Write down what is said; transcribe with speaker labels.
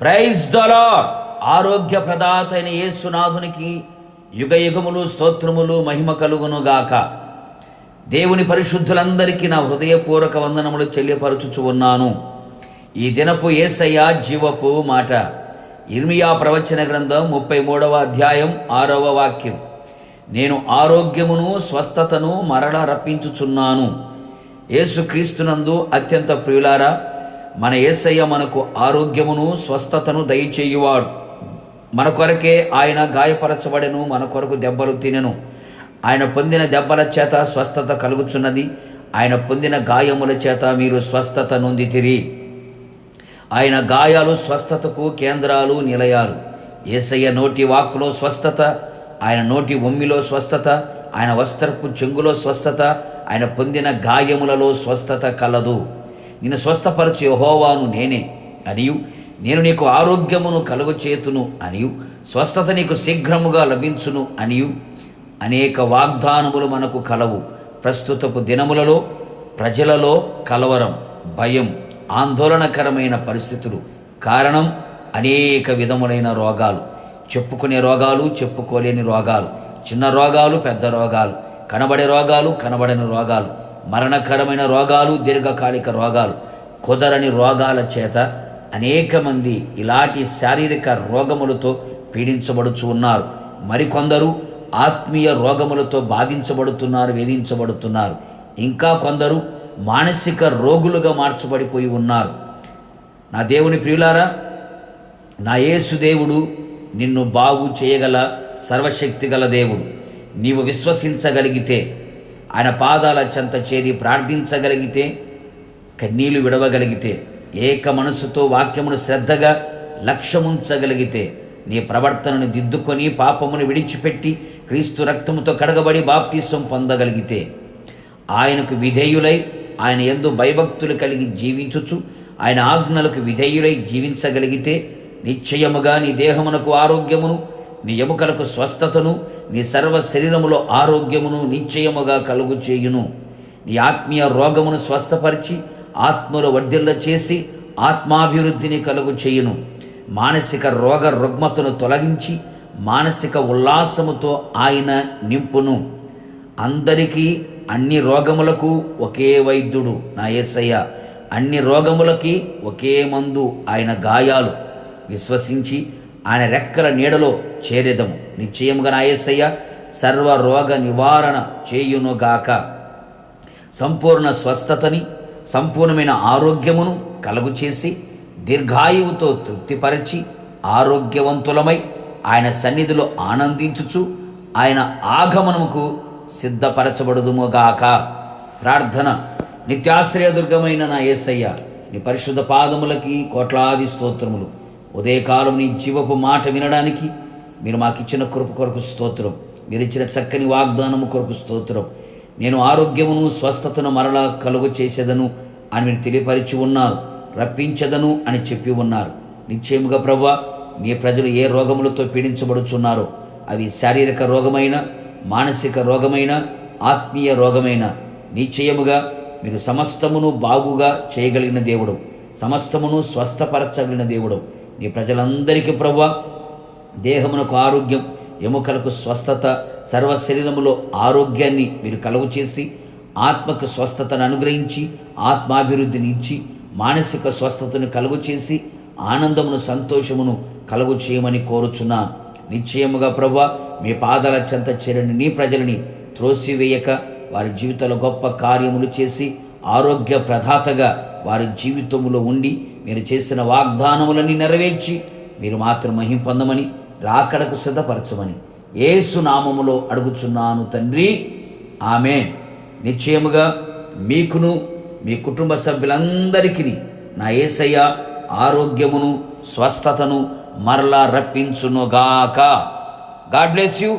Speaker 1: Praise the ఆరోగ్య ప్రదాత అయిన యేసునాథునికి యుగ యుగములు స్తోత్రములు మహిమ కలుగును గాక దేవుని పరిశుద్ధులందరికీ నా హృదయపూర్వక వందనములు చెల్లిపరచుచు ఉన్నాను. ఈ దినపు ఏసయ్య జీవపు మాట. ఇర్మియా ప్రవచన గ్రంథం ముప్పై మూడవ అధ్యాయం ఆరవ వాక్యం. నేను ఆరోగ్యమును స్వస్థతను మరల రప్పించుచున్నాను. యేసుక్రీస్తునందు అత్యంత ప్రియులారా మన యేసయ్య మనకు ఆరోగ్యమును స్వస్థతను దయచేయువాడు. మన కొరకే ఆయన గాయపరచబడెను మన కొరకు దెబ్బలు తినెను. ఆయన పొందిన దెబ్బల చేత స్వస్థత కలుగుచున్నది. ఆయన పొందిన గాయముల చేత మీరు స్వస్థత నొందితిరి. ఆయన గాయాలు స్వస్థతకు కేంద్రాలు నిలయాలు ఏసయ్య నోటి వాక్కులో స్వస్థత ఆయన నోటి ఒమ్మిలో స్వస్థత ఆయన వస్త్రపు చెంగులో స్వస్థత ఆయన పొందిన గాయములలో స్వస్థత కలదు. నిన్ను స్వస్థపరచు యహోవాను నేనే అనియు. నేను నీకు ఆరోగ్యమును కలుగు చేతును అనియు. స్వస్థత నీకు శీఘ్రముగా లభించును అనియు. అనేక వాగ్దానములు మనకు కలవు. ప్రస్తుతపు దినములలో ప్రజలలో కలవరం భయం ఆందోళనకరమైన పరిస్థితులు. కారణం అనేక విధములైన రోగాలు. చెప్పుకునే రోగాలు చెప్పుకోలేని రోగాలు. చిన్న రోగాలు పెద్ద రోగాలు. కనబడే రోగాలు కనబడని రోగాలు. మరణకరమైన రోగాలు దీర్ఘకాలిక రోగాలు కుదరని రోగాల చేత అనేక మంది ఇలాంటి శారీరక రోగములతో పీడించబడుచు ఉన్నారు. మరికొందరు ఆత్మీయ రోగములతో బాధించబడుతున్నారు వేధించబడుతున్నారు. ఇంకా కొందరు మానసిక రోగులుగా మార్చబడిపోయి ఉన్నారు. నా దేవుని ప్రియులారా నా యేసు దేవుడు నిన్ను బాగు చేయగల సర్వశక్తి గల దేవుడు. నీవు విశ్వసించగలిగితే ఆయన పాదాల చెంత చేరి ప్రార్థించగలిగితే కన్నీళ్ళు విడవగలిగితే ఏక మనసుతో వాక్యమును శ్రద్ధగా లక్ష్యముంచగలిగితే నీ ప్రవర్తనను దిద్దుకొని పాపమును విడిచిపెట్టి క్రీస్తు రక్తముతో కడగబడి బాప్తీసం పొందగలిగితే ఆయనకు విధేయులై ఆయన ఎందు భయభక్తులు కలిగి జీవించుచు ఆయన ఆజ్ఞలకు విధేయులై జీవించగలిగితే నిశ్చయముగా నీ దేహమునకు ఆరోగ్యమును నీ ఎముకలకు స్వస్థతను నీ సర్వ శరీరములో ఆరోగ్యమును నిశ్చయముగా కలుగు చేయును నీ ఆత్మీయ రోగమును స్వస్థపరిచి ఆత్మలో వడ్డిల్ల చేసి ఆత్మాభివృద్ధిని కలుగు చేయును మానసిక రోగ రుగ్మతను తొలగించి మానసిక ఉల్లాసముతో ఆయన నింపును. అందరికీ అన్ని రోగములకు ఒకే వైద్యుడు నా యేసయ్య అన్ని రోగములకి ఒకే మందు ఆయన గాయాలు. విశ్వసించి ఆయన రెక్కల నీడలో చేరేదము. నిశ్చయముగా నా యేసయ్య సర్వ రోగ నివారణ చేయునుగాక. సంపూర్ణ స్వస్థతని సంపూర్ణమైన ఆరోగ్యమును కలుగు చేసి దీర్ఘాయువుతో తృప్తిపరచి ఆరోగ్యవంతులమై ఆయన సన్నిధిలో ఆనందించుచు ఆయన ఆగమనముకు సిద్ధపరచబడుదుముగాక. ప్రార్థన. నిత్యాశ్రయదుర్గమైన నా ఏసయ్య నీ పరిశుద్ధ పాదములకి కోట్లాది స్తోత్రములు. ఉదయకాలం నీ జీవపు మాట వినడానికి మీరు మాకిచ్చిన కృప కొరకు స్తోత్రం. మీరు ఇచ్చిన చక్కని వాగ్దానము కొరకు స్తోత్రం. నేను ఆరోగ్యమును స్వస్థతను మరలా కలుగు చేసేదను అని మీరు తెలియపరిచి ఉన్నారు రప్పించదను అని చెప్పి ఉన్నారు. నిశ్చయముగా ప్రభా నీ ప్రజలు ఏ రోగములతో పీడించబడుచున్నారో అవి శారీరక రోగమైన మానసిక రోగమైన ఆత్మీయ రోగమైన నిశ్చయముగా మీరు సమస్తమును బాగుగా చేయగలిగిన దేవుడు. సమస్తమును స్వస్థపరచగలిగిన దేవుడు. నీ ప్రజలందరికీ ప్రభా దేహమునకు ఆరోగ్యం ఎముకలకు స్వస్థత సర్వ శరీరములో ఆరోగ్యాన్ని మీరు కలుగు చేసి ఆత్మకు స్వస్థతను అనుగ్రహించి ఆత్మాభివృద్ధిని ఇచ్చి మానసిక స్వస్థతను కలుగు చేసి ఆనందమును సంతోషమును కలుగు చేయమని కోరుచున్నా. నిశ్చయముగా ప్రభా మీ పాదాల చెంత చేరని నీ ప్రజలని త్రోసివేయక వారి జీవితంలో గొప్ప కార్యములు చేసి ఆరోగ్య ప్రధాతగా వారి జీవితంలో ఉండి మీరు చేసిన వాగ్దానములని నెరవేర్చి మీరు మాత్రం మహిం పొందమని రాకడకు సిద్ధపరచమని ఏసు నామములో అడుగుచున్నాను తండ్రి. ఆమె నిశ్చయముగా మీకును మీ కుటుంబ సభ్యులందరికీ నా ఏసయ్య ఆరోగ్యమును స్వస్థతను మరలా రప్పించునుగాక. God bless you.